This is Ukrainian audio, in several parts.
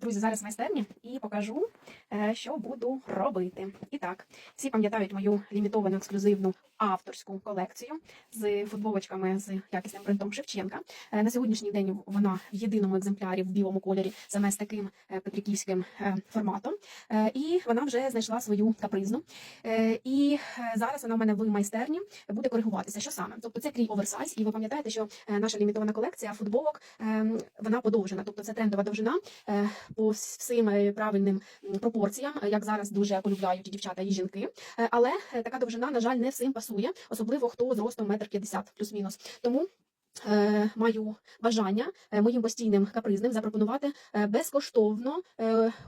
Друзі, зараз в майстерні і покажу, е, що буду робити. І так, всі пам'ятають мою лімітовану ексклюзивну авторську колекцію з футболочками з якісним принтом Шевченка. Е, На сьогоднішній день вона в єдиному екземплярі в білому кольорі, саме з таким е, петриківським форматом. І вона вже знайшла свою капризну. І зараз вона в мене в майстерні буде коригуватися. Що саме? Тобто це крій оверсайз, і ви пам'ятаєте, що наша лімітована колекція футболок ем, вона подовжена, тобто це трендова довжина по всім е, правильним пропорціям, е, як зараз дуже полюбляють дівчата і жінки. Е, Але така довжина, на жаль, не всім пасує, особливо хто з ростом метр п'ятдесят плюс-мінус. Тому. Е, Маю бажання е, моїм постійним капризним запропонувати е, безкоштовно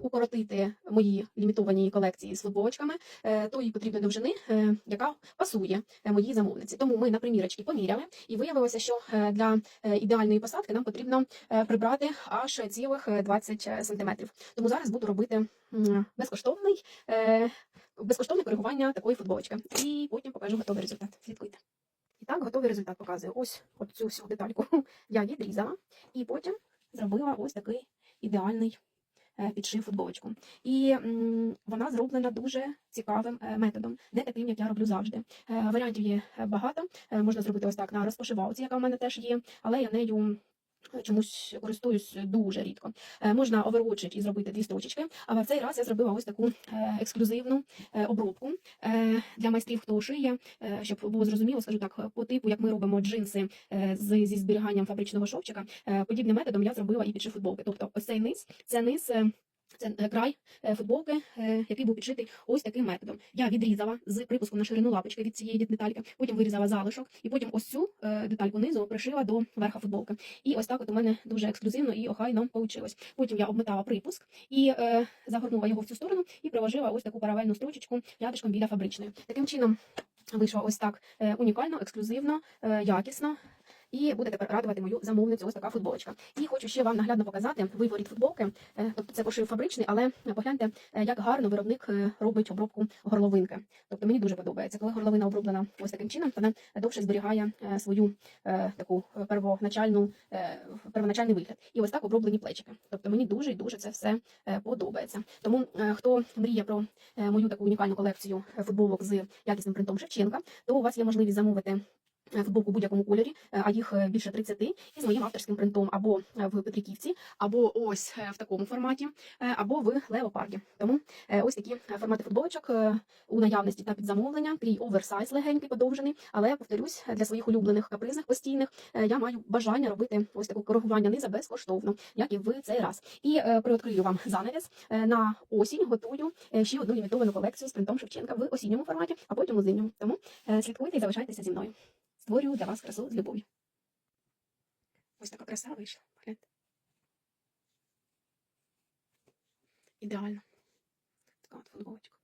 укоротити мої лімітовані колекції з футболочками тої потрібної довжини, яка пасує моїй замовниці. Тому ми на примірочки поміряли, і виявилося, що для ідеальної посадки нам потрібно прибрати аж цілих е, 20 сантиметрів. Тому зараз буду робити безкоштовний, безкоштовне коригування такої футболочки. І потім покажу готовий результат. Слідкуйте. І так, готовий результат показує. Ось цю всю детальку я відрізала, і потім зробила ось такий ідеальний е, підшив футболочку. І вона зроблена дуже цікавим е, методом, не таким, як я роблю завжди. Е, Варіантів є багато. Можна зробити ось так на розпошивалці, яка в мене теж є, але я нею. Чомусь користуюсь дуже рідко. Е, можна овервочити і зробити дві строчечки, але в цей раз я зробила ось таку е, ексклюзивну е, обробку для майстрів, хто шиє, щоб було зрозуміло, скажу так, по типу, як ми робимо джинси зі зберіганням фабричного шовчика, подібним методом я зробила і підшив футболки. Тобто ось цей низ, це низ. Це е, край е, футболки, е, який був підшитий ось таким методом. Я відрізала з припуском на ширину лапочки від цієї детальки, потім вирізала залишок, і потім ось цю детальку низу пришила до верха футболки. І ось так от у мене дуже ексклюзивно і охайно вийшло. Потім я обмотала припуск і е, загорнула його в цю сторону і приложила ось таку паралельну строчечку рядочком біля фабричної. Таким чином вийшло ось так унікально, ексклюзивно, якісно. І буде тепер радувати мою замовницю ось така футболочка. І хочу ще вам наглядно показати виворіт футболки. Е, Тобто це пошив фабричний, але погляньте, е, як гарно виробник е, робить обробку горловинки. Тобто мені дуже подобається. Коли горловина оброблена ось таким чином, вона довше зберігає е, свою е, таку е, первоначальну е, первоначальний вигляд. І ось так оброблені плечики. Тобто мені дуже і дуже це все е, подобається. Тому е, хто мріє про е, мою таку унікальну колекцію е, футболок з якісним принтом Шевченка, то у вас є можливість замовити е, футболку в будь-якому кольорі, е, а їх е, більше 30, і з моїм авторським принтом або е, в Петриківці, або ось в такому форматі, або в леопарді. Тому ось такі формати футболочок у наявності та під замовлення, крій оверсайз легенький, подовжений, але повторюсь, для своїх улюблених капризних постійних я маю бажання робити ось таке коригування низа безкоштовно, як і в цей раз. І приоткрию вам занавіс. Е, на осінь готую ще одну лімітовану колекцію з принтом Шевченка в осінньому форматі, а потім у зимньому. Тому слідкуйте і залишайтеся зі мною. Створюю для вас красу з любов'ю. Ось така краса вийшла. Погляньте. Ідеально. Така от футболочка.